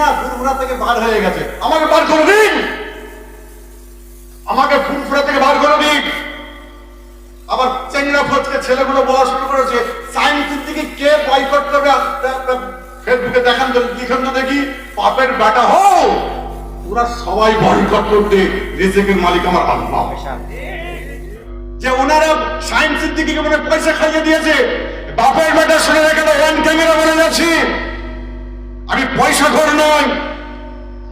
না ফুরফুরা থেকে বার হয়ে গেছে। আমাকে বার করে দিন। আমাকে ফুরফুরা থেকে বার করে দিন। আবার চেংড়া ফচকে ছেলেগুলো বলা শুরু করেছে সায়েন্সের দিকে কে বয়কট করবে? ফেসবুকে দেখান তো, লিখন তো দেখি। পাপের বেটা হও। ওরা সবাই বয়কট করতে, রিজিকের মালিক আমার আল্লাহ। যে ওনারা সায়েন্সের দিকে মনে পয়সা খাইয়ে দিয়েছে? বাপের বেটা শুনে রেখে ওয়ান ক্যামেরা বলে যাচ্ছি। আমি পয়সা ঘর নয়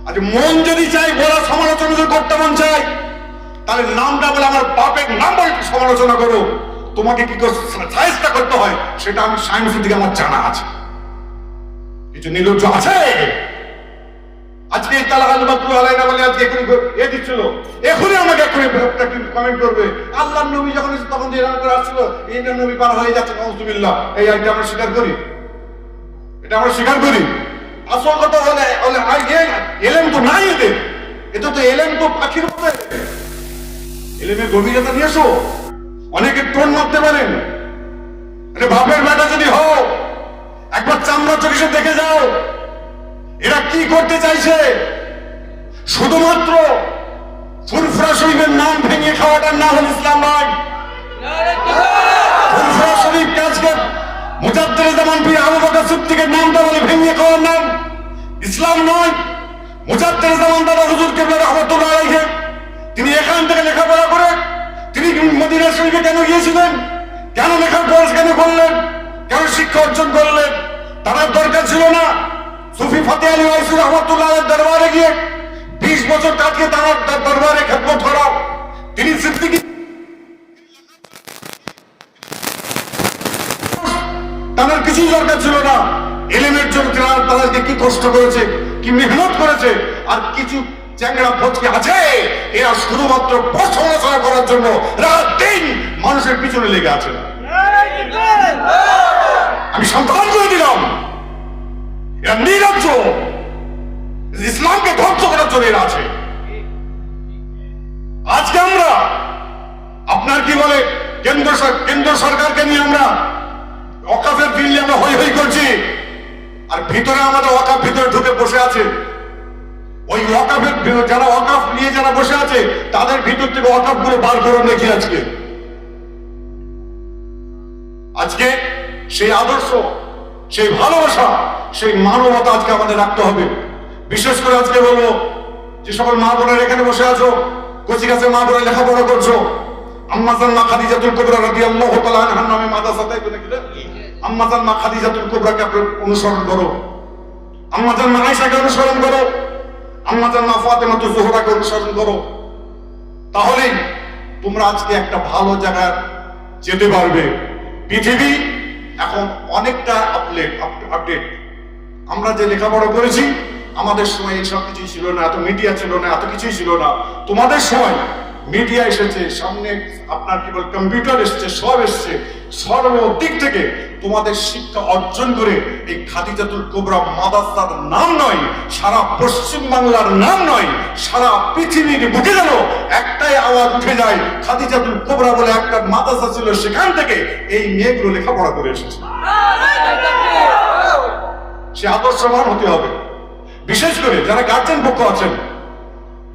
আজ মন যদি চাই বলা সমালোচনা যদি করতে মন চাই তাহলে নামটা বলে আমার বাপের নাম বলে সমালোচনা করো। তোমাকে কি সাহেস্তা করতে হয়, সেটা আমি সায়েন্সের দিকে আমার জানা আছে। কিছু নির্লজ্জ আছে। আজকে এই তালা আলমাতুল আলাইনা বলে আজকে এখনই করে- এ দিচ্ছিল। এখনই আমাকে এখনই কমেন্ট করবে? আল্লাহ নবী যখন তখন যে করে আসছিল এই নবী পার হয়ে যাচ্ছে নজুবিল্লাহ এই আইটা আমরা স্বীকার করি? এটা আমরা স্বীকার করি? আসল কথা হলে হলে আই এ- এলেম তো নাই এদের। এটা তো এলেম তো পাখির মধ্যে। এলেমের গভীরতা নিয়ে এসো। অনেকে টোন মারতে পারেন। আরে বাপের বেটা যদি হও, একবার চামড়া চোখে দেখে যাও। এরা কি করতে চাইছে? শুধুমাত্র ফুরফুরা শরীফের নাম ভেঙে খাওয়াটার নাম হল ইসলাম নয় জামান পীর আবু বকর সিদ্দিকের নামটা বলে ভেঙে খাওয়ার নাম। ইসলাম নয়। মুজাদ্দের জামান দাদা হুজুর কেবলা রহমতুল্লাহ আলাইহি। তিনি এখান থেকে লেখাপড়া করে তিনি মদিনা শরীফে কেন গিয়েছিলেন? কেন লেখার বয়স কেন করলেন? কেন শিক্ষা অর্জন করলেন? তার দরকার ছিল না। সুফি ফতে আলী ওয়াইসি রহমতুল্লাহ দরবারে গিয়ে বিশ বছর কাটিয়ে তার দরবারে খেদমত কষ্ট করেছে, কি মেহনত করেছে, আর কিছু চ্যাংড়া ফচকে আছে, এরা শুধুমাত্র প্রশংসা করার জন্য রাত দিন মানুষের পিছনে লেগে আছে। আমি সন্তান করে দিলাম। এরা নিরাজ্য ইসলামকে ধ্বংস করার জন্য এরা আছে। আজকে আমরা, আপনার কি বলে, কেন্দ্র কেন্দ্র সরকারকে নিয়ে আমরা অকাফের বিল আর ভিতরে আমাদের অকাফ ভিতরে ঢুকে বসে আছে। ওই ভি- যারা অকাফ নিয়ে যারা বসে আছে, তাদের ভিতর থেকে অকাফগুলো বার করে দেখি আজকে। আজকে সেই আদর্শ, সেই ভালোবাসা, সেই মানবতা আজকে আমাদের রাখতে হবে। বিশেষ করে আজকে বলব, যে সকল মা বোনের এখানে বসে আছো, কচি কাছে মা বোনের লেখাপড়া করছ আম্মাজান মা খাদিজাতুল কুবরা রাদিয়াল্লাহু তাআলা নামে মাদ্রাসা তাই তো? আম্মাজান মা খাদিজাতুল কুবরাকে আপনি অনুসরণ করো। আম্মাজান মা আয়েশাকে অনুসরণ করো। আম্মাজান মা ফাতেমাতু জোহরাকে অনুসরণ করো। তাহলেই তোমরা আজকে একটা ভালো জায়গায় যেতে পারবে। পৃথিবী এখন অনেকটা আপডেট আপডেট আমরা যে লেখাপড়া করেছি, আমাদের সময় এইসব কিছুই ছিল না, এত মিডিয়া ছিল না, এত কিছুই ছিল না। তোমাদের সময় মিডিয়া এসেছে, সামনে আপনার কি বল কম্পিউটার এসেছে, সব এসছে। সর্বদিক থেকে তোমাদের শিক্ষা অর্জন করে এই খাদিজাতুল কোবরা মাদাসার নাম নয়, সারা পশ্চিম বাংলার নাম নয়, সারা পৃথিবীর বুকে যেন একটাই আওয়াজ উঠে যায়, খাদিজাতুল কোবরা বলে একটা মাদাসা ছিল সেখান থেকে এই মেয়েগুলো লেখাপড়া করে এসেছে। সে আদর্শবান হতে হবে। বিশেষ করে যারা গার্জেন পক্ষ আছেন,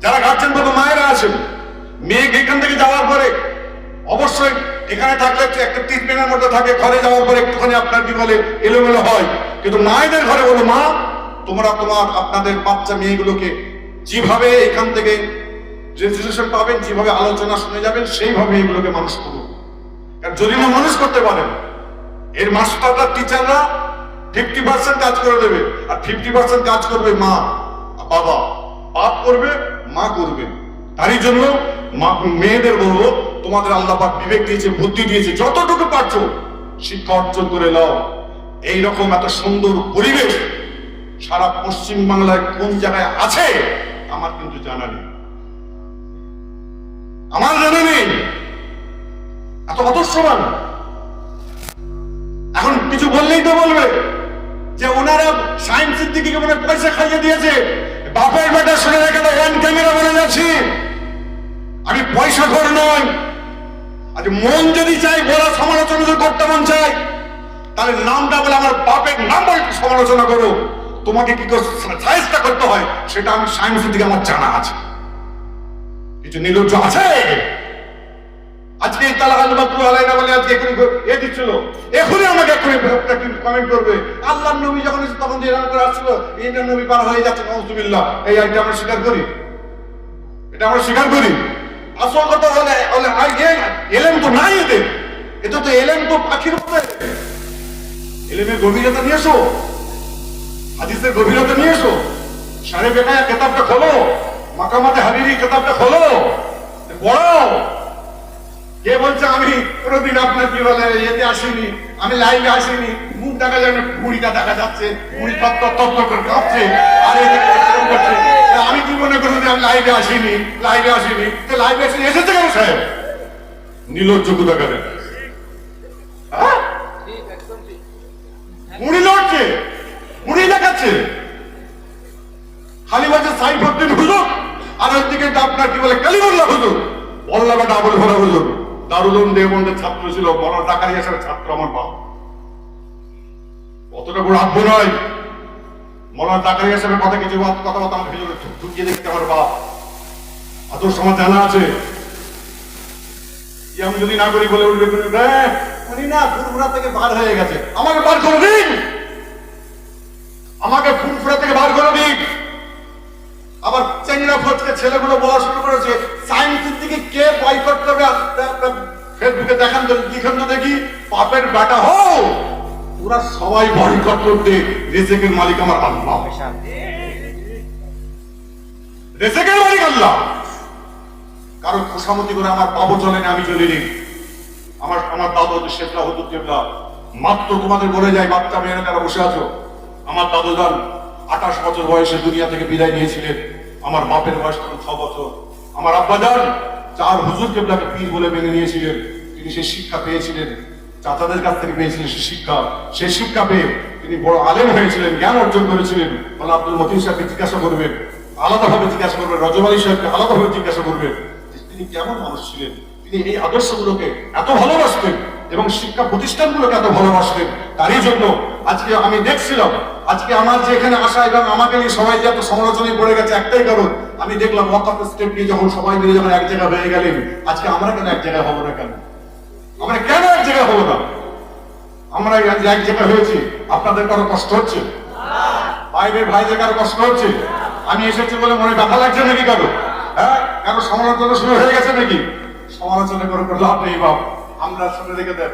যারা গার্জেন পক্ষ মায়েরা আছেন মেয়ে এখান থেকে যাওয়ার পরে অবশ্যই এখানে থাকলে একটু ট্রিটমেন্টের মধ্যে থাকে, ঘরে যাওয়ার পরে একটুখানি আপনার কি বলে, এলোমেলো হয়। কিন্তু মায়েদের ঘরে বলো মা, তোমরা তোমার, আপনাদের বাচ্চা মেয়েগুলোকে যেভাবে এখান থেকে রেজিস্ট্রেশন পাবেন, যেভাবে আলোচনা শুনে যাবেন, সেইভাবে এগুলোকে মানুষ করুন কারণ যদি না মানুষ করতে পারেন এর মাস্টাররা টিচাররা ফিফটি পার্সেন্ট কাজ করে দেবে। আর ফিফটি পার্সেন্ট কাজ করবে মা, বাবা। বাপ করবে, মা করবে। তারই জন্য মেয়েদের বলব, তোমাদের আল্লাহ বিবেক দিয়েছে, বুদ্ধি দিয়েছে, যতটুকু পারছ, শিক্ষা অর্জন করে নাও। এইরকম এত সুন্দর পরিবেশ সারা পশ্চিম বাংলায় কোন জায়গায় আছে, আমার কিন্তু জানা নেই। আমার জানা নেই। এত আদর্শবান। এখন কিছু বললেই তো বলবে যে ওনারা সায়েন্সের দিকে মনে পয়সা খাইয়ে দিয়েছে। বাপের বেটা শুনে রেখে ওয়ান ক্যামেরা বলে যাচ্ছি। আমি পয়সা ঘর নয় আজ মন যদি চাই বলা সমালোচনা যদি করতে মন চাই তাহলে নামটা বলে আমার বাপের নাম বলে সমালোচনা করো। তোমাকে কি করে সাইজটা করতে হয়, সেটা আমি সায়েন্সের দিকে আমার জানা আছে। কিছু নির্লজ্জ আছে? আজকে এই তালা আলমাতুল আলাইনা বলে আজকে এখনই এ দিচ্ছিল। এখনই আমাকে এখনই কমেন্ট করবে? আল্লাহর নবী যখন তখন যে এরান করে আসছিল এইটা নবী পার হয়ে যাচ্ছে নজুবিল্লাহ এই আইটা আমরা স্বীকার করি? এটা আমরা স্বীকার করি। আসল কথা হলে হলে এলেম তো নাই এদের। এটা তো এলেম তো পাখির মতো এলেমের গভীরতা নিয়ে এসো। হাদিসের গভীরতা নিয়ে এসো। সারে বেকায়া কেতাবটা খোলো। মাকামাতে হাবিবি কেতাবটা খোলো। পড়ো কে বলছে, আমি কোনোদিন আপনার কি বলে এতে আসিনি, আমি লাইভে আসিনি। মুখ দেখা যায় না বুড়িটা দেখা যাচ্ছে বুড়ি তত্ত্ব তত্ত্ব করে কাঁপছে, আর এদিকে করছে। আমি জীবনে কোনোদিন আমি লাইভে আসিনি? লাইভে আসিনি। লাইভে এসে এসেছে কেন সাহেব? নীলজ্জ কোথাকারে? হ্যাঁ? মুড়ি লড়ছে। মুড়ি দেখাচ্ছে। হুজুর, আর ওইদিকে আপনার কি বলে কালিমুল্লাহ হুজুর। বল্লা বা ডাবল ভরা হুজুর। দারুল উলুম ছাত্র ছিল, বড় টাকারি ছাত্র আমার বাপ। অতটা বড় আব্বু নয়। মৌলানা টাকারি আসার কথা কিছু কথাবার্তা আমার ঢুক- ঢুকিয়ে দেখতে আমার বাপ আদর্শ আমার জানা আছে? আমি যদি না করি বলে উঠবে "হ্যাঁ, উনি না ফুরফুরা থেকে বার হয়ে গেছে। আমাকে বার করে দিন! আমাকে ফুরফুরা থেকে বার করে দিন! আবার চেঙ্গা ফচকে ছেলেগুলো বলা শুরু করেছে সায়েন্সের দিকে কে বয়কট করবে? ফেসবুকে দেখান তো লিখেন তো দেখি পাপের বেটা হো ওরা সবাই বয়কট করতে রেজেকের মালিক আমার আল্লাহ। রেজেকের মালিক আল্লাহ। কারও খোসামতি করে আমার বাবু চলে না, আমি চলিনি আমার আমার দাদু শেখলা হতুর কেবলা। মাত্র তোমাদের বলে যায়, বাচ্চা মেয়েরা যারা বসে আছো, আমার দাদু যান, আঠাশ বছর বয়সে দুনিয়া থেকে বিদায় নিয়েছিলেন। আমার বাপের বয়স তখন ছ বছর। আমার আব্বা যান, চার হুজুর কেবলাকে পীর বলে মেনে নিয়েছিলেন। তিনি সে শিক্ষা পেয়েছিলেন। চাচাদের কাছ থেকে পেয়েছিলেন সেই শিক্ষা। সেই শিক্ষা পেয়ে তিনি বড় আলেম হয়েছিলেন, জ্ঞান অর্জন করেছিলেন। বলে আব্দুল মতিন সাহেবকে জিজ্ঞাসা করবেন, আলাদাভাবে জিজ্ঞাসা করবেন, রজব আলী সাহেবকে আলাদাভাবে জিজ্ঞাসা করবেন তিনি কেমন মানুষ ছিলেন? তিনি এই আদর্শগুলোকে এত ভালোবাসতেন এবং শিক্ষা প্রতিষ্ঠানগুলোকে এত ভালোবাসতেন। তারই জন্য আজকে আমি দেখছিলাম, আজকে আমার যে এখানে আসা এবং আমাকে নিয়ে সবাই যে এত সমালোচনায় পড়ে গেছে একটাই কারণ, আমি দেখলাম ওয়াকাফ স্টেপ নিয়ে যখন সবাই মিলে যখন এক জায়গায় হয়ে গেলেন, আজকে আমরা কেন এক জায়গায় হব না কেন? আমরা কেন জায়গায় হব না। আমরা এক জায়গায় হয়েছি। আপনাদের কারও কষ্ট হচ্ছে? বাইরের ভাইদের কারও কষ্ট হচ্ছে? আমি এসেছি বলে মনে ব্যথা লাগছে নাকি কারও? হ্যাঁ কারও সমালোচনা শুরু হয়ে গেছে নাকি? সমালোচনা করে করে লাভ নেই বাপ। আমরা শুনে রেখে দেন।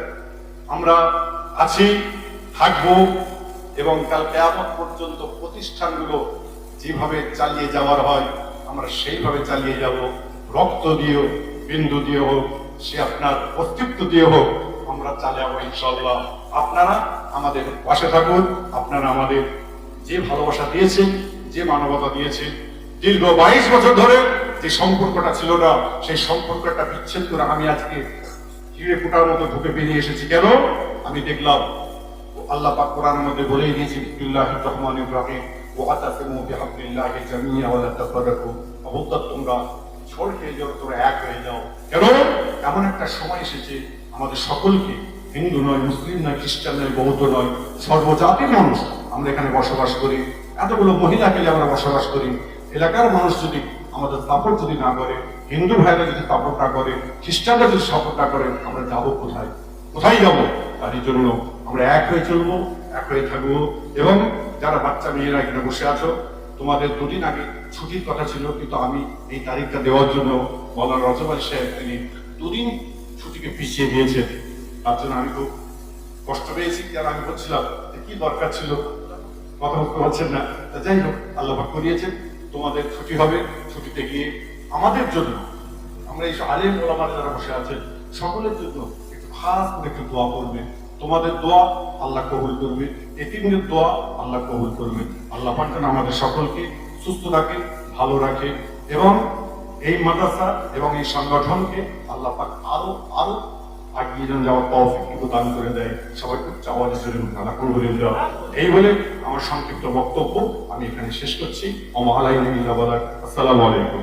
আমরা আছি, থাকব এবং কাল কেয়ামত পর্যন্ত প্রতিষ্ঠানগুলো যেভাবে চালিয়ে যাওয়ার হয়, আমরা সেইভাবে চালিয়ে যাব। রক্ত দিয়ে বিন্দু দিয়ে হোক, সে আপনার অস্তিত্ব দিয়ে হোক আমরা চালাবো ইনশাল্লাহ আপনারা আমাদের পাশে থাকুন, আপনারা আমাদের যে ভালোবাসা দিয়েছে যে মানবতা দিয়েছে দীর্ঘ বাইশ বছর ধরে যে সম্পর্কটা ছিল না, সেই সম্পর্কটা বিচ্ছেদ করে আমি আজকে হিরে ফুটার মতো ঢুকে বেরিয়ে এসেছি। কেন? আমি দেখলাম আল্লাহ পাক কোরআনের মধ্যে বলেই দিয়েছে, বিসমিল্লাহির রহমানির রহিম। ওয়া আতাসিমু বিহাবলিল্লাহি জামিআ ওয়া লা তাফাররাকু। তোমরা তোমরা এক হয়ে যাও। কেন? এমন একটা সময় এসেছে আমাদের সকলকে হিন্দু নয়, মুসলিম নয়, খ্রিস্টান নয়, বৌদ্ধ নয়, সর্বজাতির মানুষ আমরা এখানে বসবাস করি। এতগুলো মহিলা পেলে আমরা বসবাস করি। এলাকার মানুষ যদি আমাদের সাপোর্ট যদি না করে, হিন্দু ভাইরা যদি সাপোর্ট না করে, খ্রিস্টানরা যদি সাপোর্ট না করে, আমরা যাব কোথায়? কোথায় যাব? তারই জন্য আমরা এক হয়ে চলবো, এক হয়ে থাকব। এবং যারা বাচ্চা মেয়েরা এখানে বসে আছো, তোমাদের দুদিন আগে ছুটির কথা ছিল, কিন্তু আমি এই তারিখটা দেওয়ার জন্য মৌলানা রজবাল সাহেব তিনি দুদিন ছুটিকে পিছিয়ে দিয়েছেন তার জন্য আমি খুব কষ্ট পেয়েছি কারণ আমি বলছিলাম যে কি দরকার ছিল, কথা বলতে পারছেন না। তা যাই হোক, আল্লাহ করিয়েছেন, তোমাদের ছুটি হবে। ছুটিতে গিয়ে আমাদের জন্য, আমরা এই আলেম ওলামার যারা বসে আছেন, সকলের জন্য একটু খাস করে একটু দোয়া করবে। তোমাদের দোয়া আল্লাহ কবুল করবে, এতিমদের দোয়া আল্লাহ কবুল করবে। আল্লাহ পাক যেন আমাদের সকলকে সুস্থ রাখে, ভালো রাখে, এবং এই মাদ্রাসা এবং এই সংগঠনকে আল্লাহ পাক আরও আরও আগিয়ে যেন যাওয়ার তৌফিক কিন্তু দান করে দেয়। সবাই চাওয়ার জন্য আল্লাহ নানা করে দেওয়া এই বলে আমার সংক্ষিপ্ত বক্তব্য আমি এখানে শেষ করছি। অমহালাই আসসালামু আলাইকুম।